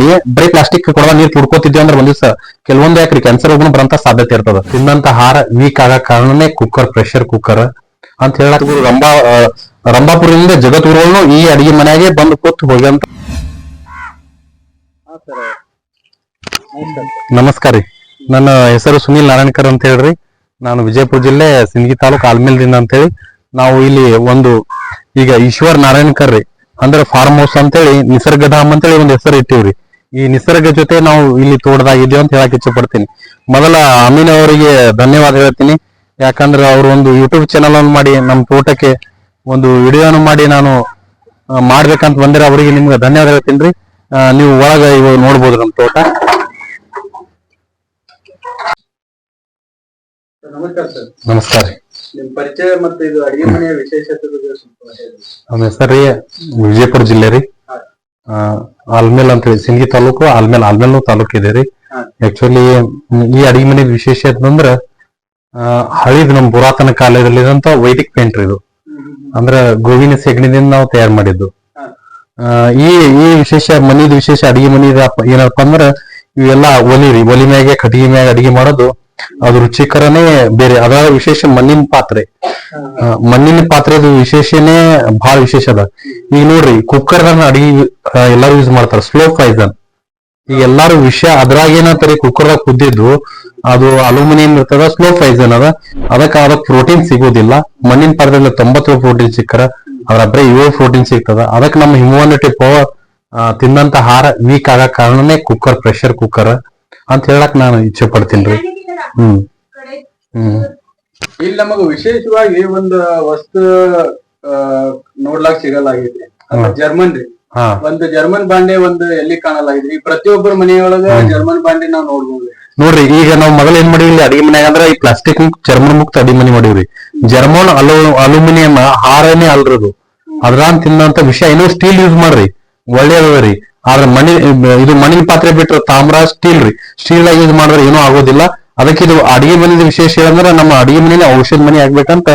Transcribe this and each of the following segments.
ಮನೆಯಲ್ಲಿ ಬರೀ ಪ್ಲಾಸ್ಟಿಕ್ ಕೊಡುವ ನೀರ್ ಕುಡ್ಕೋತಿದ್ವಿ ಅಂದ್ರೆ ಒಂದ್ ದಿವಸ ಕೆಲವೊಂದು ಯಾಕ್ರಿ ಕ್ಯಾನ್ಸರ್ ರೋಗನು ಬರಂತ ಸಾಧ್ಯತೆ ಇರ್ತದ. ತಿಂದಂತ ಆಹಾರ ವೀಕ್ ಆಗ ಕಾರಣನೇ ಕುಕ್ಕರ್ ಪ್ರೆಷರ್ ಕುಕ್ಕರ್ ಅಂತ ಹೇಳಕ್ ರಂಬಾ ರಂಭಾಪುರದಿಂದ ಜಗದ್ಗುರುಗಳನ್ನು ಈ ಅಡಿಗೆ ಮನೆಯಾಗೆ ಬಂದು ಕೂತ್ ಹೋಗ್ಯಂತ ನಮಸ್ಕಾರ ರೀ. ನನ್ನ ಹೆಸರು ಸುನೀಲ್ ನಾರಾಯಣಕರ್ ಅಂತ ಹೇಳ್ರಿ. ನಾನು ವಿಜಯಪುರ ಜಿಲ್ಲೆ ಸಿಂದಗಿ ತಾಲೂಕು ಆಲ್ಮೇಲ್ದಿಂದ ಅಂತ ಹೇಳಿ ನಾವು ಇಲ್ಲಿ ಒಂದು ಈಗ ಈಶ್ವರ್ ನಾರಾಯಣಕರ್ ರೀ. ಅಂದ್ರೆ ಫಾರ್ಮ್ ಹೌಸ್ ಅಂತೇಳಿ ನಿಸರ್ಗಧಾಮ್ ಅಂತೇಳಿ ಒಂದು ಹೆಸರು ಇಟ್ಟಿವ್ರಿ. ಈ ನಿಸರ್ಗ ಜೊತೆ ನಾವು ಇಲ್ಲಿ ತೋಡದಾಗಿದ್ದೇವೆ ಅಂತ ಹೇಳಕ್ ಇಚ್ಛೆ ಪಡ್ತೀನಿ ಮೊದಲ ಅಮೀನ್ ಅವರಿಗೆ ಧನ್ಯವಾದ ಹೇಳ್ತೀನಿ. ಯಾಕಂದ್ರೆ ಅವರು ಒಂದು ಯೂಟ್ಯೂಬ್ ಚಾನಲ್ ಅನ್ನು ಮಾಡಿ ನಮ್ಮ ತೋಟಕ್ಕೆ ಒಂದು ವಿಡಿಯೋನ ಮಾಡಿ ನಾನು ಮಾಡ್ಬೇಕಂತ ಬಂದಿರ ಅವರಿಗೆ ನಿಮ್ಗೆ ಧನ್ಯವಾದ ಹೇಳ್ತೀನಿ. ರೀ ನೀವು ಒಳಗ ಇವಾಗ ನೋಡ್ಬೋದು ನಮ್ಮ ತೋಟ. ನಮಸ್ಕಾರ ಸರ್. ನಮಸ್ಕಾರ. ನಿಮ್ ಪರಿಚಯ ಮತ್ತೆ ಇದು ಅಡಿಗೆ ಮನೆಯ ವಿಶೇಷತೆ ಬಗ್ಗೆ ಸ್ವಲ್ಪ ಹೇಳಿ ನಮ್ಮ ಹೆಸರು ರೀ ವಿಜಯಪುರ ಜಿಲ್ಲೆ ರೀ. ಆಲ್ಮೇಲ್ ಅಂತ ಹೇಳಿ ಸಿಂಗಿ ತಾಲೂಕು ಆಲ್ಮೇಲ್ ಆಲ್ಮೇಲ್ ತಾಲೂಕು ಇದೆ ರೀ. ಆಕ್ಚುಲಿ ಈ ಅಡಿಗೆ ಮನೆ ವಿಶೇಷ ಅಂದ್ರ ಆ, ಹಳಿದ್ ನಮ್ ಪುರಾತನ ಕಾಲದಲ್ಲಿ ಇದಂತ ವೈದಿಕ್ ಪೇಂಟ್ ಇದು. ಅಂದ್ರ ಗೋವಿನ ಸೆಗಣಿದಿಂದ ನಾವು ತಯಾರು ಮಾಡಿದ್ದು. ಆ, ಈ ಈ ವಿಶೇಷ ಮನಿದ್ ವಿಶೇಷ ಅಡಿಗೆ ಮನಿ ಏನಪ್ಪಾ ಅಂದ್ರ ಇವೆಲ್ಲ ಒಲಿ ರೀ. ಒಲಿ ಮ್ಯಾಗೆ ಕಟ್ಟಿಗೆ ಮ್ಯಾಗ ಅಡಿಗೆ ಮಾಡೋದು ಅದು ರುಚಿಕರನೇ ಬೇರೆ ಅದ ವಿಶೇಷ ಮಣ್ಣಿನ ಪಾತ್ರೆ. ಆ, ಮಣ್ಣಿನ ಪಾತ್ರೆದು ವಿಶೇಷನೇ ಬಹಳ ವಿಶೇಷ ಅದ. ಈಗ ನೋಡ್ರಿ ಕುಕ್ಕರ್ ಅಡಿಗೆ ಎಲ್ಲಾರು ಯೂಸ್ ಮಾಡ್ತಾರ ಸ್ಲೋ ಫೈಸನ್ ಈಗ ಎಲ್ಲಾರು ವಿಷ ಅದ್ರಾಗ ಏನಂತಾರೆ ಕುಕ್ಕರ್ ಕುದ್ದಿದ್ದು ಅದು ಅಲ್ಯೂಮಿನಿಯಂ ಇರ್ತದ ಸ್ಲೋ ಫೈಸನ್ ಅದ ಅದಕ್ಕ ಅದಕ್ಕೆ ಪ್ರೋಟೀನ್ ಸಿಗೋದಿಲ್ಲ. ಮಣ್ಣಿನ ಪಾತ್ರದಲ್ಲಿ ತೊಂಬತ್ತೇಳು ಪ್ರೋಟೀನ್ ಸಿಕ್ಕರ ಅದ್ರ ಬರೀ ಏಳು ಪ್ರೋಟೀನ್ ಸಿಗ್ತದ. ಅದಕ್ಕೆ ನಮ್ಮ ಹ್ಯೂಮನಿಟಿ ಪವರ್ ತಿಂದಂತ ಆಹಾರ ವೀಕ್ ಆಗ ಕಾರಣನೇ ಕುಕ್ಕರ್ ಪ್ರೆಷರ್ ಕುಕ್ಕರ್ ಅಂತ ಹೇಳಕ್ ನಾನು ಇಚ್ಛೆ ಪಡ್ತೀನಿ ರೀ. ಹ್ಮ್. ಹ್ಮ್. ಇಲ್ಲಿ ನಮಗ ವಿಶೇಷವಾಗಿ ಒಂದ್ ವಸ್ತು ಆ, ನೋಡ್ಲಾಕ್ ಸಿಗಲಾಗಿದೆ. ಜರ್ಮನ್ ರೀ. ಹಾ. ಒಂದು ಜರ್ಮನ್ ಬಾಂಡೆ ಒಂದು ಎಲ್ಲಿ ಕಾಣಲಾಗಿದೆ. ಈ ಪ್ರತಿಯೊಬ್ಬರ ಮನೆಯೊಳಗ ಜರ್ಮನ್ ಬಾಂಡೆ ನಾವ್ ನೋಡ್ಬೋದು. ನೋಡ್ರಿ ಈಗ ನಾವು ಮೊದಲ ಏನ್ ಮಾಡಿವಿ ಇಲ್ಲಿ ಅಡಿಗೆ ಮನೆ ಅಂದ್ರ ಈ ಪ್ಲಾಸ್ಟಿಕ್ ಜರ್ಮನ್ ಮುಕ್ತ ಅಡಿಗೆ ಮನೆ ಮಾಡಿವ್ರಿ. ಜರ್ಮನ್ ಅಲು ಅಲ್ಯೂಮಿನಿಯಂ ಹಾರನೇ ಅಲ್ರದು ಅದ್ರಾನ್ ತಿನ್ನಂತ ವಿಷಯ ಏನೋ ಸ್ಟೀಲ್ ಯೂಸ್ ಮಾಡ್ರಿ. ಒಳ್ಳೇದದ ರೀ. ಆದ್ರ ಮಣಿ ಇದು ಮಣ್ಣಿನ ಪಾತ್ರೆ ಬಿಟ್ರೆ ತಾಮ್ರ ಸ್ಟೀಲ್ ರೀ. ಸ್ಟೀಲ್ ಯೂಸ್ ಮಾಡಿದ್ರೆ ಏನೂ ಆಗೋದಿಲ್ಲ. ಅದಕ್ಕೆ ಇದು ಅಡಿಗೆ ಮನೆದ ವಿಶೇಷ ಹೇಳಂದ್ರೆ ನಮ್ಮ ಅಡಿಗೆ ಮನೆ ಔಷಧ ಮನೆ ಆಗ್ಬೇಕಂತ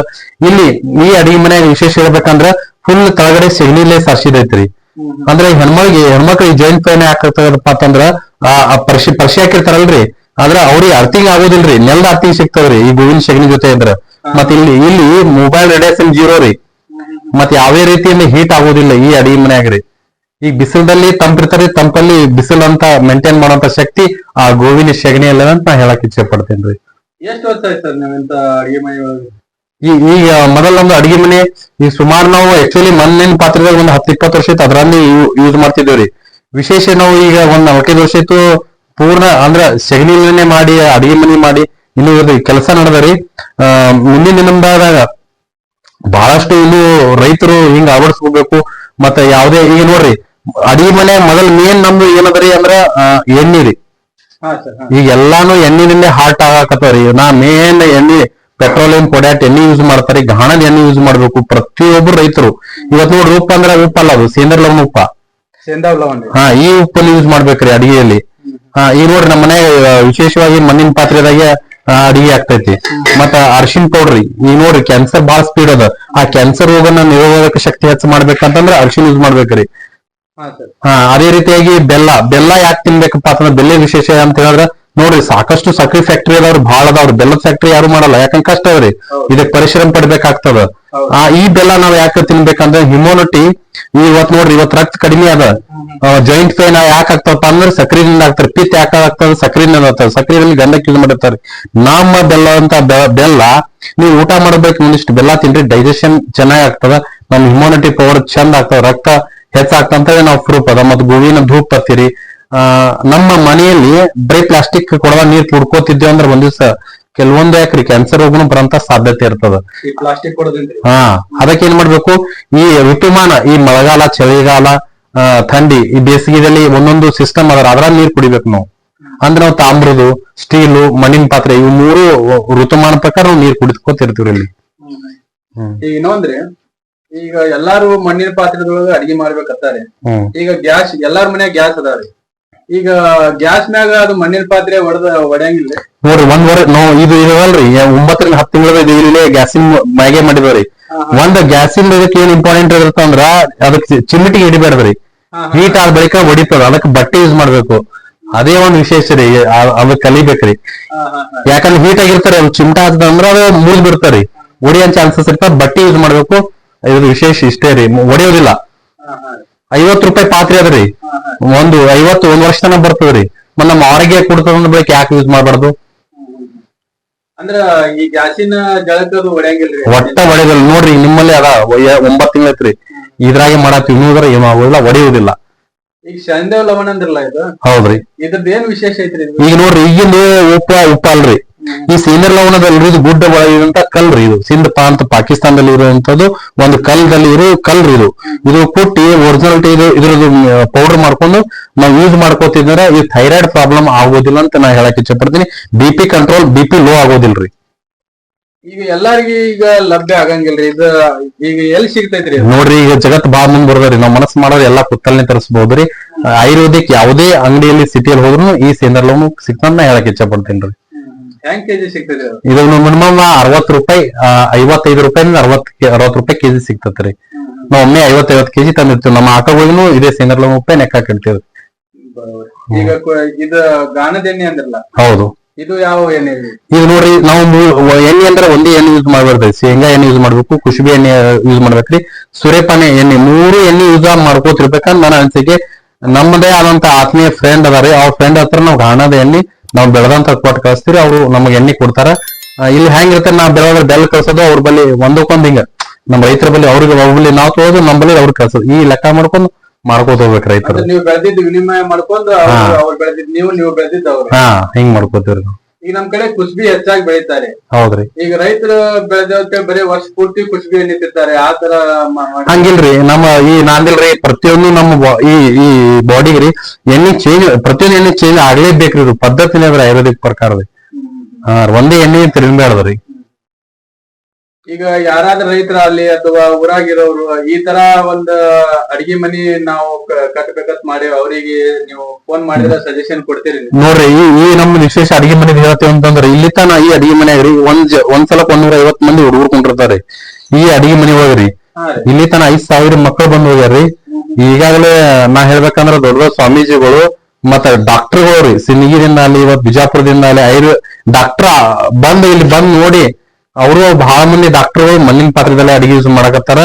ಇಲ್ಲಿ ಈ ಅಡಿಗೆ ಮನೆ ವಿಶೇಷ ಹೇಳ್ಬೇಕಂದ್ರ ಫುಲ್ ತಳಗಡೆ ಸೆಗಣಿಲೇ ಸಾರ್ಸಿದೈತ್ರಿ. ಅಂದ್ರೆ ಹೆಣ್ಮಕ್ಳಿಗೆ ಹೆಣ್ಮಕ್ಳಿಗೆ ಜೈನ್ ಪೇನ್ ಯಾಕಪ್ಪ ಅಂತಂದ್ರ, ಆ ಪರ್ಶಿ ಪರ್ಶಿ ಹಾಕಿರ್ತಾರಲ್ರಿ. ಆದ್ರ ಅವ್ರಿಗೆ ಅರ್ಥಿಂಗ್ ಆಗೋದಿಲ್ರಿ. ನೆಲ್ದ ಅರ್ಥಿಂಗ್ ಸಿಗ್ತಾವ್ರಿ ಈ ಗೋವಿನ ಸೆಗಣಿ ಜೊತೆ ಇದ್ರ. ಮತ್ ಇಲ್ಲಿ ಇಲ್ಲಿ ಮೊಬೈಲ್ ರೇಡಿಯೇಷನ್ ಜೀರೋ ರೀ. ಮತ್ ಯಾವ ರೀತಿಯಲ್ಲಿ ಹೀಟ್ ಆಗೋದಿಲ್ಲ ಈ ಅಡಿಗೆ ಮನ್ಯಾಗ ರೀ ಈಗ ಬಿಸಿಲದಲ್ಲಿ ತಂಪಿರ್ತಾರೆ ತಂಪಲ್ಲಿ ಬಿಸಿಲು ಅಂತ ಮೇಂಟೈನ್ ಮಾಡುವಂತ ಶಕ್ತಿ ಆ ಗೋವಿನ ಸೆಗಣಿ ಅಲ್ಲ ಅಂತ ನಾ ಹೇಳಕ್ ಇಚ್ಛೆ ಪಡ್ತೇನೆ ರೀ. ಎಷ್ಟು ವರ್ಷ ಆಯ್ತು ಸರ್ ನೀವಿಂತ ಅಡಿಗೆ ಮನೆಯೊಳಗೆ ಈ ಈಗ ಮೊದಲ ಒಂದು ಅಡಿಗೆ ಮನೆ ಈ ಸುಮಾರು ನಾವು ಆಕ್ಚುಲಿ ಮಣ್ಣಿನ ಪಾತ್ರದಾಗ ಒಂದು ಹತ್ತು ಇಪ್ಪತ್ತು ವರ್ಷ ಇತ್ತು ಅದರಲ್ಲಿ ಯೂಸ್ ಮಾಡ್ತಿದ್ದೇವ್ರಿ ವಿಶೇಷ ನಾವು ಈಗ ಒಂದ್ ನಾಲ್ಕೈದು ವರ್ಷ ಇತ್ತು ಪೂರ್ಣ ಅಂದ್ರ ಸೆಗಣಿಲೇ ಮಾಡಿ ಅಡಿಗೆ ಮನೆ ಮಾಡಿ ಇನ್ನು ಕೆಲಸ ನಡೆದರಿ ಆ ಮುಂದಿನ ದಿನದಾಗ ಬಹಳಷ್ಟು ಇನ್ನು ರೈತರು ಹಿಂಗ ಅಳವಡಿಸ್ಕೋಬೇಕು ಮತ್ತೆ ಯಾವುದೇ ಈಗ ನೋಡ್ರಿ ಅಡಿಗೆ ಮನೆ ಮೊದಲ್ ಮೇನ್ ನಮ್ದು ಏನದ್ರಿ ಅಂದ್ರ ಎಣ್ಣಿ ರೀ. ಈಗ ಎಲ್ಲಾನು ಎಣ್ಣಿನಿಂದ ಹಾರ್ಟ್ ಆಗಾಕತ್ತವ್ರಿ ನಾ ಮೇನ್ ಎಣ್ಣೆ ಪೆಟ್ರೋಲಿಯಂ ಪೊಡ್ಯಾಟ್ ಎಣ್ಣಿ ಯೂಸ್ ಮಾಡ್ತಾರೆ ಗಾಣದ ಎಣ್ಣೆ ಯೂಸ್ ಮಾಡ್ಬೇಕು ಪ್ರತಿಯೊಬ್ಬರು ರೈತರು. ಇವತ್ ನೋಡ್ರಿ ಉಪ್ಪು ಅಂದ್ರೆ ಉಪ್ಪಲ್ಲ ಅದು ಸೇಂದ್ರ ಲವಣ ಉಪ್ಪ. ಹಾ ಈ ಉಪ್ಪಲ್ಲಿ ಯೂಸ್ ಮಾಡ್ಬೇಕ್ರಿ ಅಡಿಗೆಯಲ್ಲಿ. ಹಾ ಈ ನೋಡ್ರಿ ನಮ್ಮ ಮನೆ ವಿಶೇಷವಾಗಿ ಮಣ್ಣಿನ ಪಾತ್ರೆದಾಗೆ ಅಡಿಗೆ ಆಗ್ತೈತಿ. ಮತ್ತ ಅರ್ಶಿನ್ ಪೌಡ್ರಿ ಈ ನೋಡ್ರಿ ಕ್ಯಾನ್ಸರ್ ಬಾಳ ಸ್ಪೀಡ್ ಅದ. ಆ ಕ್ಯಾನ್ಸರ್ ರೋಗನ ನಿರೋಧಕ ಶಕ್ತಿ ಹೆಚ್ಚು ಮಾಡ್ಬೇಕಂತಂದ್ರ ಅರ್ಶಿನ್ ಯೂಸ್ ಮಾಡ್ಬೇಕ್ರಿ. ಹಾ ಅದೇ ರೀತಿಯಾಗಿ ಬೆಲ್ಲ ಬೆಲ್ಲ ಯಾಕೆ ತಿನ್ಬೇಕಪ್ಪ ಅಂತಂದ್ರೆ ಬೆಲ್ಲ ವಿಶೇಷ ಅಂತ ಹೇಳಿದ್ರೆ ನೋಡ್ರಿ ಸಾಕಷ್ಟು ಸಕ್ರಿ ಫ್ಯಾಕ್ಟರಿ ಅದಾವ್ರಿ ಬಹಳ ಅದಾವ್ರಿ. ಬೆಲ್ಲದ ಫ್ಯಾಕ್ಟರಿ ಯಾರು ಮಾಡಲ್ಲ ಯಾಕಂದ್ರೆ ಕಷ್ಟ ಅವ್ರಿ. ಇದಕ್ ಪರಿಶ್ರಮ ಪಡ್ಬೇಕಾಗ್ತದ. ಆ ಈ ಬೆಲ್ಲ ನಾವ್ ಯಾಕೆ ತಿನ್ಬೇಕಂದ್ರೆ ಹ್ಯುಮೋನಿಟಿ ಇವತ್ ನೋಡ್ರಿ ಇವತ್ ರಕ್ತ ಕಡಿಮೆ ಅದ. ಜಾಯಿಂಟ್ ಪೇನ್ ಯಾಕೆ ಆಗ್ತಾವಪ್ಪ ಅಂದ್ರೆ ಸಕ್ರಿಯಿಂದ ಆಗ್ತಾರೆ ಪಿತ್ ಯಾಕೆ ಆಗ್ತದ ಸಕ್ರಿಯಿಂದ ಆಗ್ತದೆ. ಸಕ್ರಿಯಲ್ಲಿ ಗಂಧಕ್ಕೆ ಯೂಸ್ ಮಾಡಿರ್ತಾರೆ. ನಮ್ಮ ಬೆಲ್ಲ ಅಂತ ಬೆಲ್ಲ ನೀವು ಊಟ ಮಾಡ್ಬೇಕು ಒಂದಿಷ್ಟು ಬೆಲ್ಲ ತಿನ್ರಿ ಡೈಜೆಷನ್ ಚೆನ್ನಾಗಿ ಆಗ್ತದ ನಮ್ ಹಿಮೋನಿಟಿ ಪವರ್ ಚಂದ ಆಗ್ತದ ರಕ್ತ ಹೆಚ್ಚಾಗ್ತಂತ ನಾವು ಪ್ರೂಫ್ ಅದ. ಮತ್ ಗೋವಿನ ಧೂಪ್ ತರ್ತೀರಿ. ಆ ನಮ್ಮ ಮನೆಯಲ್ಲಿ ಬರೀ ಪ್ಲಾಸ್ಟಿಕ್ ಕೊಡದ ನೀರ್ ಕುಡ್ಕೋತಿದ್ದೇವೆ ಅಂದ್ರೆ ಒಂದ್ ದಿವಸ ಕೆಲವೊಂದು ಯಾಕ್ರಿ ಕ್ಯಾನ್ಸರ್ ರೋಗನು ಬರಂತ ಸಾಧ್ಯತೆ ಇರ್ತದ. ಹಾ ಅದಕ್ಕೆ ಏನ್ ಮಾಡ್ಬೇಕು? ಈ ಋತುಮಾನ ಈ ಮಳೆಗಾಲ ಚಳಿಗಾಲ ಆ, ಥಂಡಿ ಈ ಬೇಸಿಗೆದಲ್ಲಿ ಒಂದೊಂದು ಸಿಸ್ಟಮ್ ಅದರ ಅದ್ರಲ್ಲಿ ನೀರ್ ಕುಡಿಬೇಕು ನಾವು. ಅಂದ್ರೆ ನಾವು ತಾಮ್ರದು ಸ್ಟೀಲು ಮಣ್ಣಿನ ಪಾತ್ರೆ ಇವು ಮೂರು ಋತುಮಾನ ಪ್ರಕಾರ ನಾವು ನೀರ್ ಕುಡಿದ್ಕೋತಿರ್ತೀವ್ರಿ ಇಲ್ಲಿ. ಹ್ಮ್. ಈಗ ಎಲ್ಲಾರು ಮಣ್ಣಿನ ಪಾತ್ರೆದೊಳಗ ಅಡಿಗೆ ಮಾಡ್ಬೇಕತ್ತಾರೆ. ಹ್ಮ್. ಈಗ ಗ್ಯಾಸ್ ಎಲ್ಲಾರ ಮನ್ಯಾಗ ಗ್ಯಾಸ್ ಅದಾವ್ರಿ ಈಗ ಗ್ಯಾಸ್ ಮ್ಯಾಗ ಅದು ಮಣ್ಣಿನ ಪಾತ್ರೆ ಒಡೆದ ಒಡೆಯಂಗಿಲ್ಲ ನೋಡ್ರಿ ಒಂದ್ ವರ್ ನೋ ಇದು ಇದಲ್ರಿ ಒಂಬತ್ತರಿಂದ ಹತ್ತು ತಿಂಗಳ ಇಲ್ಲಿ ಗ್ಯಾಸಿನ್ ಮ್ಯಾಗೆ ಮಾಡಿದವ್ರಿ. ಒಂದ್ ಗ್ಯಾಸಿನ್ ಇದಕ್ಕೆ ಏನ್ ಇಂಪಾರ್ಟೆಂಟ್ ಇರುತ್ತೆ ಅಂದ್ರ ಅದಕ್ಕೆ ಚಿಮಿಟಿಗೆ ಹಿಡಿಬೇಡ್ರಿ. ಹೀಟ್ ಆದ ಬಳಿಕ ಹೊಡಿತದ ಅದಕ್ಕೆ ಬಟ್ಟೆ ಯೂಸ್ ಮಾಡ್ಬೇಕು. ಅದೇ ಒಂದ್ ವಿಶೇಷ ರೀ ಆ- ಅದು ಕಲಿಬೇಕ್ರಿ. ಯಾಕಂದ್ರೆ ಹೀಟ್ ಆಗಿರ್ತಾರೆ ಅದು ಚಿಮಟ ಹಚ್ಚದ ಅಂದ್ರೆ ಅದು ಮುರಿದ್ ಬಿಡ್ತಾರಿ ಹೊಡಿಯೋ ಚಾನ್ಸಸ್ ಇರ್ತಾವ ಬಟ್ಟೆ ಯೂಸ್ ಮಾಡ್ಬೇಕು. ಇದ್ರ ವಿಶೇಷ ಇಷ್ಟೇ ರೀ. ಒಡೆಯೋದಿಲ್ಲ. ಐವತ್ ರೂಪಾಯಿ ಪಾತ್ರೆ ಅದ್ರಿ. ಒಂದು ಐವತ್ತು ಒಂದ್ ವರ್ಷ ತನಕ ಬರ್ತದ್ರಿ ಮತ್ತ ನಮ್ಮ ಆರೋಗ್ಯ ಕೊಡ್ತದ ಬಳಿಕ ಯಾಕೆ ಯೂಸ್ ಮಾಡಬಾರ್ದು? ಅಂದ್ರ ಈ ಗ್ಯಾಸಿನ ಜಳಕದು ಒಡೆಯಂಗಿಲ್ರಿ. ಒಟ್ಟ ಒಡೆಯದಲ್ಲ. ನೋಡ್ರಿ ನಿಮ್ಮಲ್ಲಿ ಅದ ಒಂಬತ್ ತಿಂಗಳ ಐತ್ರಿ ಇದ್ರಾಗೆ ಮಾಡತ್ತೀವಿ ಇನ್ನೂದ್ರ ಏನು ಆಗೋದಿಲ್ಲ ಹೊಡೆಯುವುದಿಲ್ಲ ಈಗ ಶಂದೇವ್ ಲವಣ ಅಂದ್ರಲ್ಲ ಇದು? ಹೌದ್ರಿ. ಇದ್ರದ್ದು ಏನ್ ವಿಶೇಷ ಐತ್ರಿ ಈಗ ನೋಡ್ರಿ ಈಗಿಂದು ಉಪ್ಪ ಉಪ್ಪ ಅಲ್ರಿ ಈ ಸೀನಿಯರ್ ಲವಣದಲ್ಲಿ ಇದು ಗುಡ್ಡ ಒಳಗಿರುವಂತ ಕಲ್ರಿ ಇದು. ಸಿಂಧ್ ಪ್ರಾಂತ ಪಾಕಿಸ್ತಾನದಲ್ಲಿ ಇರುವಂತದ್ದು ಒಂದು ಕಲ್ದಲ್ಲಿ ಇರೋ ಕಲ್ರಿ ಇದು. ಇದು ಕೊಟ್ಟಿ ಒರಿಜಿನಲ್ ಇದು ಇದ್ರದ್ದು ಪೌಡರ್ ಮಾಡ್ಕೊಂಡು ನಾವು ಯೂಸ್ ಮಾಡ್ಕೋತಿದ್ರೆ ಈ ಥೈರಾಯ್ಡ್ ಪ್ರಾಬ್ಲಮ್ ಆಗೋದಿಲ್ಲ ಅಂತ ನಾ ಹೇಳಕ್ ಇಷ್ಟಪಡ್ತೀನಿ B P control B P low ಆಗೋದಿಲ್ರಿ. ಈಗ ಎಲ್ಲಾರಿಗೂ ಈಗ ಲಭ್ಯ ಆಗಂಗಿಲ್ರಿ. ಇದು ಈಗ ಎಲ್ಲಿ ಸಿಗ್ತೈತ್ರಿ? ನೋಡ್ರಿ ಈಗ ಜಗತ್ ಬಾ ಮುಂದ್ ಬರ್ದ್ರಿ. ನಾವ್ ಮನಸ್ಸು ಮಾಡೋರು ಎಲ್ಲಾ ಕುತ್ತಲ್ನೇ ತರಿಸಬಹುದ್ರಿ ಆಯುರ್ವೇದಿಕ್ ಯಾವುದೇ ಅಂಗಡಿಯಲ್ಲಿ ಸಿಟಿಯಲ್ಲಿ ಹೋದ್ರು ಈ ಸೀನಿಯರ್ ಲೋನ್ ಸಿಕ್ತಾನ ನಾ ಹೇಳಕ್ ಇಷ್ಟಪಡ್ತೀನಿ ರೀ. ಹೆಂಗ್ ಕೆಜಿ ಸಿಗ್ತೈತ್ರಿ ಅದು? ಇದು ಮಿನಿಮಮ್ ಅರವತ್ ರೂಪಾಯಿ ಐವತ್ತೈದು ರೂಪಾಯಿಂದ ಅರವತ್ ಅರವತ್ ರೂಪಾಯಿ ಕೆಜಿ ಸಿಗ್ತತ್ರಿ ನಾವ್ ಒಮ್ಮೆ ಐವತ್ತೈವತ್ ಕೆಜಿ ತಂದಿರ್ತೀವಿ. ನಮ್ಮ ಆಟೋಗಳಿಗೂ ಇದೇ ಸೀನಿಯರ್ ಮುಪ್ಪೆ ರೂಪಾಯಿ ನೆಕ್ ಹಾಕಿರ್ತೀವಿ ಈಗ ಕು- ಇದು ಗಾಣದ ಎಣ್ಣೆ ಅಂದ್ರಲ್ಲ? ಹೌದು. ಇದು ಯಾವ ಎಣ್ಣೆ ರೀ? ಈಗ ನೋಡ್ರಿ ನಾವು ಮೂ- ವ- ಎಣ್ಣೆ ಅಂದ್ರೆ ಒಂದೇ ಎಣ್ಣೆ ಯೂಸ್ ಮಾಡ್ಬಾರ್ದು ಶೇಂಗಾ ಎಣ್ಣೆ ಯೂಸ್ ಮಾಡ್ಬೇಕು ಕುಸುಬಿ ಎಣ್ಣೆ ಯೂಸ್ ಮಾಡ್ಬೇಕ್ರಿ ಸೂರ್ಯಪಾನ ಎಣ್ಣೆ ಮೂರು ಎಣ್ಣೆ ಯೂಸ್ ಮಾಡ್ಕೋತಿರ್ಬೇಕಂತ ನನ್ನ ಅನಿಸಿಕೆ. ನಮ್ಮದೇ ಆದಂತ ಆತ್ಮೀಯ ಫ್ರೆಂಡ್ ಅದಾರಿ ಅವ್ರ ಫ್ರೆಂಡ್ ಹತ್ರ ನಾವು ಗಾಣದ ಎಣ್ಣೆ ನಾವು ಬೆಳೆದಂತ ಕೊಟ್ಟು ಕಳಿಸ್ತೀರಿ ಅವರು ನಮಗೆ ಎಣ್ಣೆ ಕೊಡ್ತಾರ. ಇಲ್ಲಿ ಹೆಂಗಿರುತ್ತೆ ನಾವು ಬೆಳೆದ್ರೆ ಬೆಲ್ ಕಳ್ಸೋದು ಅವ್ರ ಬಳಿ ಒಂದಕ್ಕೊಂದ್ ಹಿಂಗ. ನಮ್ಮ ರೈತರ ಬಳಿ ಅವ್ರಿಗೆ ಅವ್ರ ಬಳಿ ನಾವು ತೋದು ನಮ್ಮ ಬಳಿ ಅವ್ರಿಗೆ ಕಳ್ಸೋದು. ಈ ಲೆಕ್ಕ ಮಾಡ್ಕೊಂಡು ಮಾಡ್ಕೋತ ಹೋಗ್ಬೇಕು ರೈತರು. ನೀವು ಬೆಳೆದಿದ್ದು ವಿನಿಮಯ ಮಾಡ್ಕೊಂಡು ಅವ್ರು ಅವ್ರು ಬೆಳೆದಿದ್ ನೀವು ನೀವು ಬೆಳೆದಿದ್ದು ಹಾ ಹಿಂಗ್ ಮಾಡ್ಕೋತೀವ್ರಿ. ನಾವು ಈಗ ನಮ್ ಕಡೆ ಕುಸ್ಬಿ ಹೆಚ್ಚಾಗಿ ಬೆಳೀತಾರೆ. ಹೌದ್ರಿ. ಈಗ ರೈತರು ಬೆಳೆದವಕ್ಕೆ ಬರೀ ವರ್ಷ ಪೂರ್ತಿ ಕುಸ್ಬಿ ನಿಂತಿರ್ತಾರೆ ಆತರ ಆ ತರ ಹಂಗಿಲ್ರಿ. ನಮ್ಮ ಈ ನಾಂದಿಲ್ರಿ ಪ್ರತಿಯೊಂದು ನಮ್ಮ ಈ ಈ ಬಾಡಿಗೆ ರೀ ಎಣ್ಣೆ ಚೇಂಜ್ ಪ್ರತಿಯೊಂದು ಎಣ್ಣೆ ಚೇಂಜ್ ಆಗ್ಲೇಬೇಕ್ರಿ ಇದು ಪದ್ಧತಿನೇ ಆಯುರ್ವೇದಿಕ್ ಪ್ರಕಾರ ರೀ ಹಾ ಒಂದೇ ಎಣ್ಣೆ ತಿರುಗಬೇಡ್ದ್ರಿ ಈಗ ಯಾರಾದ್ರೂ ರೈತರ ಅಲ್ಲಿ ಅಥವಾ ಊರಾಗಿರೋರು ಈ ತರ ಒಂದ್ ಅಡಿಗೆ ಮನಿ ನಾವು ಕಟ್ಟಬೇಕಂತ ಕಟ್ಬೇಕಂತ ಮಾಡಿ ಅವರಿಗೆ ನೀವು ಫೋನ್ ಮಾಡಿದ್ರೆ ಸಜೆಷನ್ ಕೊಡ್ತೀರಿ? ನೋಡ್ರಿ ಈ ಈ ನಮ್ಮ ವಿಶೇಷ ಅಡಿಗೆ ಮನೆ ಹೇಳ್ತೇವೆ ಅಂತಂದ್ರೆ ಇಲ್ಲಿ ತನ ಈ ಅಡಿಗೆ ಮನ್ಯಾಗ ರೀ ಒಂದ್ ಒಂದ್ಸಲ ಒಂದ್ ಸಲ ಒಂದೂರ ಐವತ್ ಮಂದಿ ಹುಡುಗರು ಕೊಂಡಿರ್ತಾರೆ. ಈ ಅಡಿಗೆ ಮನೆ ಒಳಗ್ರಿ ಇಲ್ಲಿ ತನ ಐದ್ ಸಾವಿರ ಮಕ್ಕಳು ಬಂದು ಹೋಗ್ಯಾರ್ರಿ. ಈಗಾಗಲೇ ನಾ ಹೇಳ್ಬೇಕಂದ್ರ ದೊಡ್ಡ ದೊಡ್ಡ ಸ್ವಾಮೀಜಿಗಳು ಮತ್ತ ಡಾಕ್ಟರ್ಗಳು ರೀ ಸಿಂದಗಿರಿಂದ ಅಲ್ಲಿ ಇವತ್ ಬಿಜಾಪುರದಿಂದ ಅಲ್ಲಿ ಐದು ಡಾಕ್ಟರ್ ಬಂದ್ ಇಲ್ಲಿ ಬಂದ್ ನೋಡಿ ಅವರು ಬಹಳ ಮಂದಿ ಡಾಕ್ಟರ್ಗಳು ಮಣ್ಣಿನ ಪಾತ್ರದಲ್ಲಿ ಅಡಿಗೆ ಯೂಸ್ ಮಾಡಕತ್ತಾರ.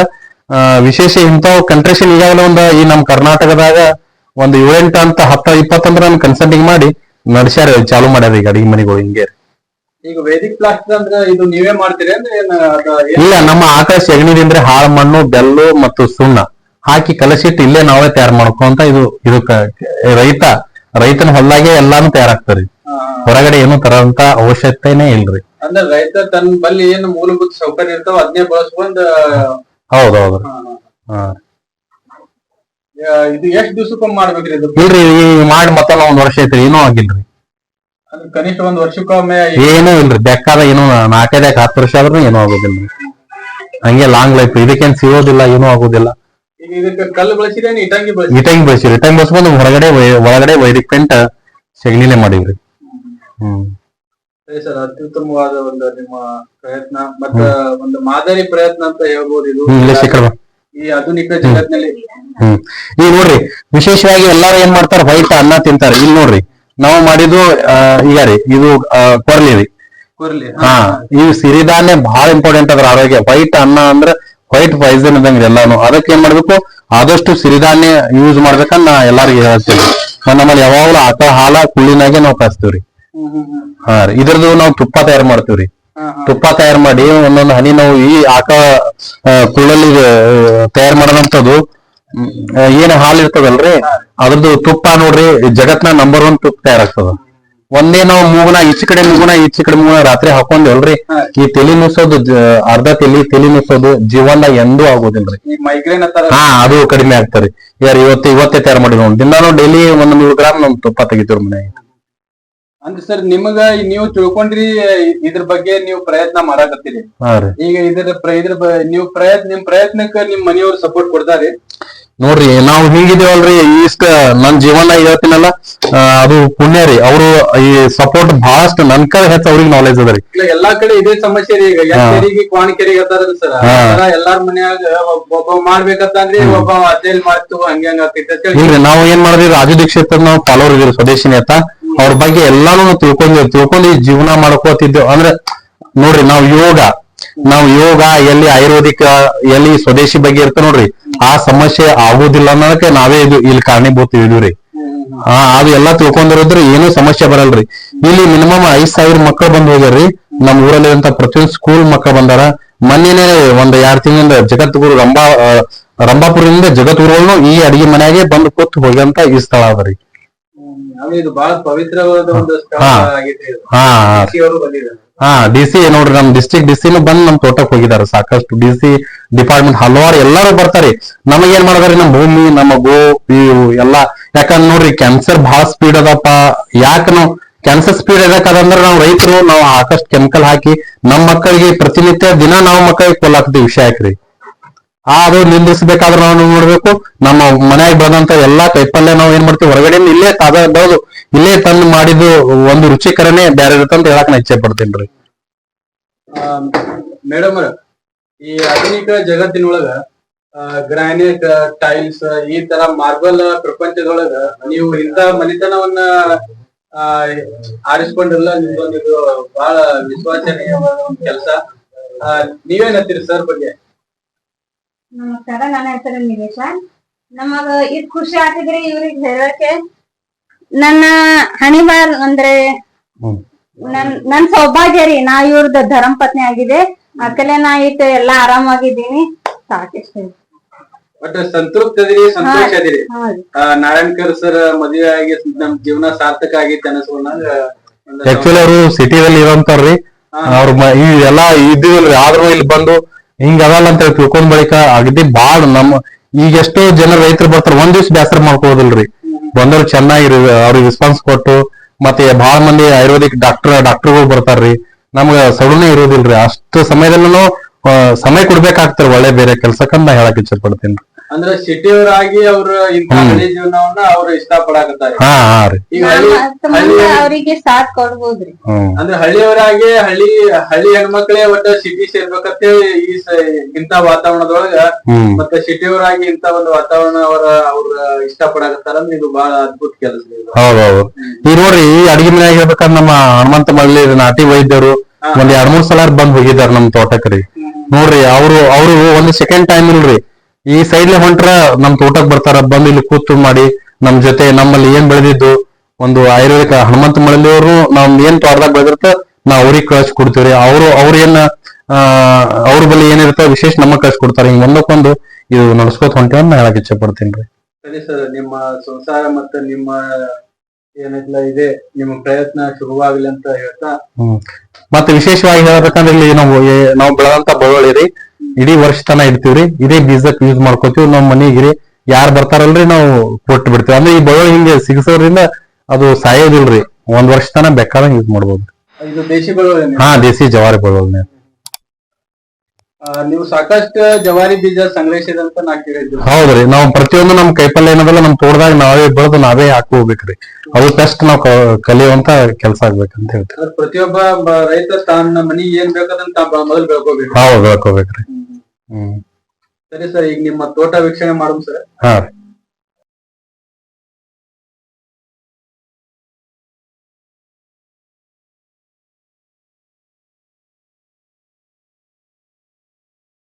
ವಿಶೇಷ ಇಂಥವ್ ಕಂಟ್ರೇಷನ್ ಈಗಾಗಲೇ ಒಂದು ಈ ನಮ್ಮ ಕರ್ನಾಟಕದಾಗ ಒಂದು ಏಳೆಂಟು ಅಂತ ಹತ್ತ ಇಪ್ಪತ್ತಂದ್ರ ಕನ್ಸಲ್ಟಿಂಗ್ ಮಾಡಿ ನಡೆಸ್ಯಾರ ಚಾಲು ಮಾಡ್ಯಾರ ಈಗ ಅಡಿಗೆ ಮನೆಗಳು ಹಿಂಗೆ. ಈಗ ವೇದಿಕ್ ಪ್ಲಾಸ್ಟರ್ ಅಂದ್ರೆ ಇದು ನೀವೇ ಮಾಡ್ತೀರಿ ಅಂದ್ರೆ ಇಲ್ಲ ನಮ್ಮ ಆಕಾಶ ಸೆಗಣಿದಿಂದ್ರೆ ಹಾಳು ಮಣ್ಣು ಬೆಲ್ಲು ಮತ್ತು ಸುಣ್ಣ. ಹಾಕಿ ಕಲಸಿಟ್ಟು ಇಲ್ಲೇ ನಾವೇ ತಯಾರು ಮಾಡ್ಕೊಂತ ಇದು ಇದು ರೈತ ರೈತನ ಹೊಲ್ದಾಗೆ ಎಲ್ಲಾನು ತಯಾರಾಗ್ತಾರಿ. ಹೊರಗಡೆ ಏನು ತರಂತ ಅವಶ್ಯಕತೆನೇ ಇಲ್ರಿ. ಅಂದ್ರೆ ರೈತ ತನ್ನ ಬಲ್ಲಿ ಏನ್ ಮೂಲಭೂತ ಸೌಕರ್ಯ ಇರ್ತಾವ ಅದನ್ನೇ ಬಳಸ್ಕೊಂಡ್ ಹೌದೌದು. ಹಾ, ಇದು ಎಷ್ಟ್ ದಿವ್ಸಕ್ಕೊಮ್ಮೆ ಮಾಡ್ಬೇಕ್ರಿ ಇದು? ಇಲ್ರಿ ಈ ಮಾಡಿ ಮತ್ತಲ್ಲ ಒಂದ್ ವರ್ಷ ಐತ್ರಿ ಏನೂ ಆಗಿಲ್ರಿ. ಅಂದ್ರೆ ಕನಿಷ್ಠ ಒಂದ್ ವರ್ಷಕ್ಕೊಮ್ಮೆ ಏನೂ ಇಲ್ರಿ ಬೆಕ್ಕಾದ ಏನೂ ನಾಲ್ಕೈದಕ್ಕೆ ಹತ್ತು ವರ್ಷ ಆದ್ರೂ ಏನೂ ಆಗೋದಿಲ್ಲ ಹಂಗೆ ಲಾಂಗ್ ಲೈಫ್ ಇದಕ್ಕೇನ್ ಸಿಗೋದಿಲ್ಲ ಏನೂ ಆಗೋದಿಲ್ಲ. ಈಗ ಇದಕ್ಕೆ ಕಲ್ಲು ಬಳಸಿದ್ರೆ ಇಟಂಗಿ ಬಳಸಿ ಇಟಂಗ್ ಬಳಸಿರಿ ಇಟಂಗ್ ಬಳಸ್ಕೊಂಡು ಹೊರಗಡೆ ಒಳಗಡೆ ವೈದಿಕ್ ಪೆಂಟ್ ಸೆಗಣಿಲೆ ಮಾಡಿವ್ರಿ ಹ್ಮ್. ಸರಿ ಅತ್ಯುತ್ತಮವಾದ ಒಂದು ನಿಮ್ಮ ಪ್ರಯತ್ನ ಮತ್ತ ಒಂದು ಮಾದರಿ ಪ್ರಯತ್ನ ಅಂತ ಹೇಳ್ಬೋದು ಇದು. ಈ ಆಧುನಿಕ ಜಗತ್ತಿನಲ್ಲಿ. ಹ್ಮ್. ಈಗ ನೋಡ್ರಿ ವಿಶೇಷವಾಗಿ ಎಲ್ಲಾರು ಏನ್ ಮಾಡ್ತಾರ ವೈಟ್ ಅನ್ನ ತಿಂತಾರೆ. ಇಲ್ಲಿ ನೋಡ್ರಿ ನಾವು ಮಾಡಿದ್ದು ಈಗ ರೀ ಇದು ಕೊರ್ಲಿ ರೀ. ಕೊರ್ಲಿ ಹಾ. ಈ ಸಿರಿಧಾನ್ಯ ಬಹಳ ಇಂಪಾರ್ಟೆಂಟ್ ಅದ್ರ ಆರೋಗ್ಯ. ವೈಟ್ ಅನ್ನ ಅಂದ್ರ ವೈಟ್ ಪಾಯ್ಸನ್ ಇದಂಗ್ರಿ ಎಲ್ಲಾನು. ಅದಕ್ಕೆ ಏನ್ ಮಾಡ್ಬೇಕು? ಆದಷ್ಟು ಸಿರಿಧಾನ್ಯ ಯೂಸ್ ಮಾಡ್ಬೇಕಂತ ನಾ ಎಲ್ಲಾರಿಗೂ ಹೇಳ್ತೀನಿ ನಮ್ಮಲ್ಲಿ ಯಾವಾಗ್ಲೂ ಆಟ ಹಾಲ ಕುಳ್ಳಿನಾಗೆ ನಾವು ಹ್ಮ್. ಹಾ ರೀ. ಇದ್ರದ್ದು ನಾವು ತುಪ್ಪ ತಯಾರು ಮಾಡ್ತೀವ್ರಿ. ತುಪ್ಪ ತಯಾರು ಮಾಡಿ ಒಂದೊಂದು ಹನಿ ನಾವು ಈ ಆಕ ಕುಳ್ಳಲ್ಲಿ ತಯಾರು ಮಾಡದಂತದ್ದು ಏನ್ ಹಾಲು ಇರ್ತದಲ್ರಿ ಅದ್ರದ್ದು ತುಪ್ಪ ನೋಡ್ರಿ ಜಗತ್ನ ನಂಬರ್ ಒನ್ ತುಪ್ಪ ತಯಾರಾಗ್ತದ ಒಂದೇ ನಾವು ಮೂಗನ ಈಚೆ ಕಡೆ ಮೂಗನ ಈಚೆ ಕಡೆ ಮೂಗನ ರಾತ್ರಿ ಹಾಕೊಂಡೇವಲ್ರಿ ಈ ತಲೆ ನುಸೋದು ಅರ್ಧ ತಲೆ ತಲೆ ನುಸೋದು ಜೀವನ ಎಂದೂ ಆಗೋದಿಲ್ರಿ. ಹಾ ಅದು ಕಡಿಮೆ ಆಗ್ತಾರೆ ಯಾರು ಇವತ್ತು ಇವತ್ತೇ ತಯಾರು ಮಾಡಿದ್ವಿ ದಿನಾನು ಡೈಲಿ ಒಂದ್ ನೂರು ಗ್ರಾಮ್ ನಮ್ ತುಪ್ಪ ತೆಗಿತೀವ್ರಿ ಮನೆಯಾಗ. ಅಂದ್ರೆ ಸರ್ ನಿಮಗ ನೀವು ತಿಳ್ಕೊಂಡ್ರಿ ಇದ್ರ ಬಗ್ಗೆ ನೀವು ಪ್ರಯತ್ನ ಮಾಡಾಕತ್ತೀರಿ. ಹಾ ರೀ. ಈಗ ಇದ್ರ ಪ್ರ- ಇದ್ರ ಬ- ನೀವು ಪ್ರಯತ್ನ ನಿಮ್ ಪ್ರಯತ್ನಕ್ಕ ನಿಮ್ ಮನೆಯವ್ರು ಸಪೋರ್ಟ್ ಕೊಡ್ತಾರಿ? ನೋಡ್ರಿ ನಾವು ಹಿಂಗಿದೇವಲ್ರಿ ಇಷ್ಟ ನನ್ ಜೀವನ ಹೇಳ್ತೀನಲ್ಲ ಆ, ಅದು ಪುಣ್ಯ ರೀ. ಅವರು ಈ ಸಪೋರ್ಟ್ ಬಹಳಷ್ಟು ನನ್ ಕಡೆ ಹೆಚ್ಚ ಅವ್ರಿಗೆ ನಾಲೆಜ್ ಅದ ರೀ. ಇಲ್ಲ ಎಲ್ಲಾ ಕಡೆ ಇದೇ ಸಮಸ್ಯೆ ರೀ ಈಗ. ಕೆರಿಗೆ ಕ್ವಾಣ್ ಕೆರಿಗೆ ಅದಾರಲ್ಲ ಸರ್. ಹಾ. ಎಲ್ಲಾರ ಮನ್ಯಾಗ ಒಬ್ಬ ಒಬ್ಬ ಮಾಡ್ಬೇಕಂತಂದ್ರಿ ಒಬ್ಬ ಅದೇಲ್ ಮಾಡ್ತು ಹಂಗೆ ಹಂಗ ಅಂತ ಹೇಳಿ ಇಲ್ರಿ ನಾವು ಏನ್ ಮಾಡಿದ್ರಿ ರಾಜು ದೀಕ್ಷಿತ್ ನಾವು ಫಾಲೋವರ್ ಇದೀವಿ ಸ್ವದೇಶಿ ಅಂತ. ಅವ್ರ ಬಗ್ಗೆ ಎಲ್ಲಾನು ತಿಳ್ಕೊಂಡಿವ್ ತಿಳ್ಕೊಂಡಿ ಜೀವನ ಮಾಡ್ಕೋತಿದ್ದೇವೆ. ಅಂದ್ರೆ ನೋಡ್ರಿ, ನಾವು ಯೋಗ ನಾವು ಯೋಗ ಎಲ್ಲಿ ಆಯುರ್ವೇದಿಕ್, ಎಲ್ಲಿ ಸ್ವದೇಶಿ ಬಗ್ಗೆ ಇರ್ತ ನೋಡ್ರಿ, ಆ ಸಮಸ್ಯೆ ಆಗುದಿಲ್ಲ ಅನ್ನೋಕೆ ನಾವೇ ಇದು ಇಲ್ಲಿ ಕಾರಣೀಭೂತ ಇದೀವ್ರಿ. ಹಾ ಅದು ಎಲ್ಲಾ ತಿಳ್ಕೊಂಡಿರೋದ್ರಿ, ಏನು ಸಮಸ್ಯೆ ಬರಲ್ರಿ. ಇಲ್ಲಿ ಮಿನಿಮಮ್ ಐದ್ ಸಾವಿರ ಮಕ್ಕಳು ಬಂದ್ ಹೋಗ್ಯಾರ್ರಿ. ನಮ್ ಊರಲ್ಲಿ ಅಂತ ಪ್ರತಿಯೊಂದು ಸ್ಕೂಲ್ ಮಕ್ಕಳು ಬಂದಾರ. ಮೊನ್ನೆನೆ ಒಂದ್ ಎರಡ್ ತಿಂಗಳಿಂದ ಜಗತ್ಗುರು ರಂಭಾ, ರಂಭಾಪುರದಿಂದ ಜಗದ್ಗುರುಗಳನ್ನು ಈ ಅಡಿಗೆ ಮನೆಯಾಗೆ ಬಂದು ಕೂತ್ ಹೋಗ್ಯಂತ ಈ ಸ್ಥಳ ಅದರಿ ಅದು ಇದು ಬಹಳ ಪವಿತ್ರವಾದ ಒಂದು ಸ್ಥಳ ಹಾ. ಆಗೈತಿ ಇದು. ಹಾ ಹಾ. ಅವರು ಬಂದಿದ್ದಾರೆ ಹಾ ಡಿ ಸಿ ನೋಡ್ರಿ ನಮ್ ಡಿಸ್ಟ್ರಿಕ್ಟ್ ಡಿ ಸಿನು ಬಂದ್ ನಮ್ ತೋಟಕ್ ಹೋಗಿದಾರ ಸಾಕಷ್ಟು ಡಿ ಸಿ ಡಿಪಾರ್ಟ್ಮೆಂಟ್ ಹಲವಾರು ಎಲ್ಲಾರು ಬರ್ತಾರೆ ಏನ್ ಮಾಡಿದಾರೆ ನಮ್ ಭೂಮಿ ನಮ್ಮ ಗೋ ಇವು ಎಲ್ಲಾ ಯಾಕಂದ್ರೆ ನೋಡ್ರಿ ಕ್ಯಾನ್ಸರ್ ಬಹಳ ಸ್ಪೀಡ್ ಅದಪ್ಪ ಯಾಕ ನಾವು ಕ್ಯಾನ್ಸರ್ ಸ್ಪೀಡ್ ಅದಕ್ಕದಂದ್ರೆ ನಾವು ರೈತರು ನಾವು ಸಾಕಷ್ಟು ಕೆಮಿಕಲ್ ಹಾಕಿ ನಮ್ ಮಕ್ಕಳಿಗೆ ಪ್ರತಿನಿತ್ಯ ದಿನ ನಾವು ಮಕ್ಕಳಿಗೆ ಕೊಲ್ಲಾಕ್ತಿವಿ ವಿಷಯ ಹಾಕ್ರಿ ಅದು ನಿಂದಿಸಬೇಕಾದ್ರೆ ನಾವು ನೋಡ್ಬೇಕು ನಮ್ಮ ಮನೆಯಾಗ ಬಂದಂತ ಎಲ್ಲಾ ಕೈಪಲ್ಯ ನಾವು ಏನ್ ಮಾಡ್ತೀವಿ? ಹೊರಗಡೆ ಇಲ್ಲೇ ತಾಜಾ ಇಲ್ಲೇ ತಂದು ಮಾಡಿದ್ದು ಒಂದು ರುಚಿಕರನೇ ಬೇರೆ ಇರುತ್ತೆ ಅಂತ ಹೇಳಕ್ ನಾ ಇಚ್ಛೆ ಪಡ್ತೀನಿ ಮೇಡಮ್ ಈ ಆಧುನಿಕ ಜಗತ್ತಿನೊಳಗ ಗ್ರಾನೈಟ್, ಟೈಲ್ಸ್, ಈ ತರ ಮಾರ್ಬಲ್ ಪ್ರಪಂಚದೊಳಗ ನೀವು ಇಂತ ಮನಿತನವನ್ನ ಆರಿಸ್ಕೊಂಡಿರಲ್ಲ ನಿಮ್ದೊಂದು ಬಹಳ ವಿಶ್ವಾಸನೀಯವಾದ ಒಂದು ಕೆಲಸ. ನೀವೇನತ್ತೀರಿ ಸರ್ ಬಗ್ಗೆ? ನಮಸ್ಕಾರ ನನ್ನ ಹೆಸರು ನಿವೇಶ ನಮಗ ಇದ್ ಖುಷಿ ಆಗ್ತಿದ್ರಿ ಇವ್ರಿಗೆ ಹೇಳಕ್ಕೆ. ನನ್ನ ಹಣಿಬಾರ್ ಅಂದ್ರೆ. ನನ್ ನನ್ ಸೌಭಾಗ್ಯ ರೀ ನಾ ಇವ್ರದ ಧರ್ಮಪತ್ನಿ ಆಗಿದೆ ಅಕಲೆ ನಾ ಇಟ್ಟು ಎಲ್ಲಾ ಆರಾಮಾಗಿದ್ದೀನಿ. ಸಾಕಷ್ಟು ಒಟ್ಟು ಸಂತೃಪ್ತ ಅದಿರಿ ಸಂತೋಷ ಅದಿರಿ. ನಾರಾಯಣಕರ್ ರೀ. ಆ, ನಾರಾಯಣ್ಕರ್ ಸರ್ ಮದುವೆ ಆಗಿ ನಮ್ ಜೀವನ ಸಾರ್ಥಕ ಆಗೈತೆ ಅನಸ್ಕೊಂಡಂಗ ಆಕ್ಚುಲಿ ಅವರು ಸಿಟಿದಲ್ಲಿ ಇರೋಂತಾರ್ರಿ. ಅವ್ರ ಈ ಎಲ್ಲಾ ಇದ್ದೀವಲ್ರಿ ಆದ್ರೂ ಇಲ್ಲಿ ಬಂದು ಹಿಂಗ ಅದಲ್ಲ ಅಂತ ತಿಳ್ಕೊಂಡ್ ಬಳಿಕ ಅಗದಿ ಬಾಳ್ ನಮ್ಮ ಈಗ ಎಷ್ಟೋ ಜನ ರೈತರು ಬರ್ತಾರ, ಒಂದ್ ದಿವ್ಸ ಬೇಸರ ಮಾಡ್ಕೋದಿಲ್ರಿ ಬಂದವ್ರು ಚೆನ್ನಾಗಿ ಅವ್ರಿಗೆ ರೆಸ್ಪಾನ್ಸ್ ಕೊಟ್ಟು, ಮತ್ತೆ ಬಹಳ ಮಂದಿ ಆಯುರ್ವೇದಿಕ್ ಡಾಕ್ಟರ್ ಡಾಕ್ಟರ್ಗಳು ಬರ್ತಾರ್ರಿ. ನಮ್ಗ ಸಡನ್ ಇರೋದಿಲ್ರಿ. ಅಷ್ಟು ಸಮಯದಲ್ಲೂ ಸಮಯ ಕೊಡ್ಬೇಕಾಗ್ತಾರ ಒಳ್ಳೆ ಬೇರೆ ಕೆಲ್ಸಕ್ಕ ನಾ ಹೇಳಕ್ ಇಚ್ಛೆ ಪಡ್ತೀನಿ. ಅಂದ್ರೆ ಸಿಟಿಯವರಾಗಿ ಅವ್ರ ಇಂತ ಹಳ್ಳಿ ಜೀವನವನ್ನ ಅವ್ರು ಇಷ್ಟ ಪಡಾಕತ್ತಾರೆ ಹಾ ಹಾ ರೀ. ಹಳ್ಳಿ ಹಳ್ಳಿ ಅವರಿಗೆ ಸಾಥ್ ಕೊಡ್ಬೋದ್ರಿ. ಹ್ಮ್. ಅಂದ್ರೆ ಹಳ್ಳಿಯವರಾಗಿ ಹಳ್ಳಿ ಹಳ್ಳಿ ಹೆಣ್ಮಕ್ಳೇ ಒಟ್ಟ ಸಿಟಿ ಸೇರ್ಬೇಕಂತೇಳಿ ಈ ಸ- ಇಂತ ವಾತಾವರಣದೊಳಗ ಹ್ಮ್. ಮತ್ತೆ ಸಿಟಿಯವರಾಗಿ ಇಂತ ಒಂದು ವಾತಾವರಣ ಅವರ ಅವ್ರ ಇಷ್ಟ ಪಡಾಕತ್ತಾರ ಅಂದ್ರೆ ಇದು ಬಹಳ ಅದ್ಭುತ ಕೆಲಸ ಇದು. ಹೌದೌದು. ಈಗ ನೋಡ್ರಿ ಈ ಅಡಿಗೆ ಮನ್ಯಾಗ ಹೇಳ್ಬೇಕಂದ್ರ ನಮ್ಮ ಹನುಮಂತ ಮಳ್ಳಿ ನಾಟಿ ವೈದ್ಯರು ಒಂದ್ ಎರಡ್ ಮೂರ್ ಸಲ ಬಂದ್ ಹೋಗಿದಾರ ನಮ್ ತೋಟಕ್ರಿ ನೋಡ್ರಿ ಅವ್ರು ಅವ್ರು ಒಂದ್ ಸೆಕೆಂಡ್ ಟೈಮ್ ಇಲ್ರಿ. ಈ ಸೈಡ್ಲೆ ಹೊಂಟ್ರ ನಮ್ ತೋಟಕ್ ಬರ್ತಾರ ಬಂದ್ ಇಲ್ಲಿ ಕೂತು ಮಾಡಿ ನಮ್ ಜೊತೆ ನಮ್ಮಲ್ಲಿ ಏನ್ ಬೆಳೆದಿದ್ದು ಒಂದು ಆಯುರ್ವೇದಿಕ ಹನುಮಂತ ಮಳಲಿ ಅವರು ನಾವ್ ಏನ್ ತೋಟದಾಗ ಬೆಳೆದಿರ್ತ ನಾವ್ ಅವ್ರಿಗೆ ಕಳ್ಸಿ ಕೊಡ್ತೀವ್ರಿ ಅವ್ರು ಅವ್ರ ಏನ್ ಆ ಅವ್ರ ಬಳಿ ಏನಿರ್ತ ವಿಶೇಷ ನಮ್ಮ ಕಳ್ಸಿ ಕೊಡ್ತಾರೆ ಹಿಂಗ್ ಒಂದಕ್ಕೊಂದು ಇದು ನಡ್ಸ್ಕೊತ ಹೊಂಟೇವ್ ನಾ ಹೇಳಕ್ ಇಚ್ಛೆ ಪಡ್ತೀನಿ. ಸರಿ ಸರ್ ನಿಮ್ಮ ಸಂಸಾರ ಮತ್ತೆ ನಿಮ್ಮ ಏನಿಲ್ಲ ಇದೆ ನಿಮ್ಮ ಪ್ರಯತ್ನ ಶುರುವಾಗ್ಲಿ ಅಂತ ಹೇಳ್ತಾ. ಹ್ಮ್. ಮತ್ತೆ ವಿಶೇಷವಾಗಿ ಹೇಳ್ಬೇಕಂದ್ರೆ ಇಲ್ಲಿ ನಾವು ನಾವು ಬೆಳೆದಂತ ಬಳುವಳಿ ರೀ. ಇಡೀ ವರ್ಷ ತನ ಇಡ್ತೀವ್ರಿ. ಇದೇ ಬೀಜಕ್ ಯೂಸ್ ಮಾಡ್ಕೋತೀವಿ. ನಮ್ ಮನೆಗೆ ರೀ ಯಾರ್ ಬರ್ತಾರಲ್ರಿ ನಾವು ಕೊಟ್ಟು ಬಿಡ್ತೀವಿ. ಅಂದ್ರೆ ಈ ಬಳ್ಳಿ ಹಿಂಗೆ ಸಿಗಸೋದ್ರಿಂದ ಅದು ಸಾಯೋದಿಲ್ರಿ. ಒಂದ್ ವರ್ಷ ತನ ಬೇಕಾದ ಯೂಸ್ ಮಾಡ್ಬೋದು. ಇದು ದೇಶಿ ಹಾ ದೇಸಿ ಜವಾರಿ ಬೆಳ್ಳುಳ್ಳಿ ಆ, ನೀವು ಸಾಕಷ್ಟು ಜವಾರಿ ಬೀಜ ಸಂಗ್ರಹಿಸಿದಂತ ನಾ ಹೌದ್ರಿ. ನಾವು ಪ್ರತಿಯೊಂದು ನಮ್ ಕೈಪಲ್ಯ ಏನದಲ್ಲ ನಮ್ ತೋಟದಾಗ ನಾವೇ ಬೆಳೆದು ನಾವೇ ಹಾಕಿ ಹೋಗ್ಬೇಕ್ರಿ ಅದು ಬೆಸ್ಟ್ ನಾವು ಕಲಿಯುವಂತ ಕೆಲಸ ಆಗ್ಬೇಕಂತ ಹೇಳ್ತೀವಿ. ಪ್ರತಿಯೊಬ್ಬ ರೈತ ತನ್ನ ಮನಿ ಏನ್ ಬೇಕಾದಂತ ಮೊದಲು ಬೆಳ್ಕೋಬೇಕು. ಹೌದು ಬೆಳ್ಕೋಬೇಕ್ರಿ. ಸರಿ ಸರ್ ಈಗ ನಿಮ್ಮ ತೋಟ ವೀಕ್ಷಣೆ ಮಾಡೋಣ ಸರ್. ಹಾ. ರೀ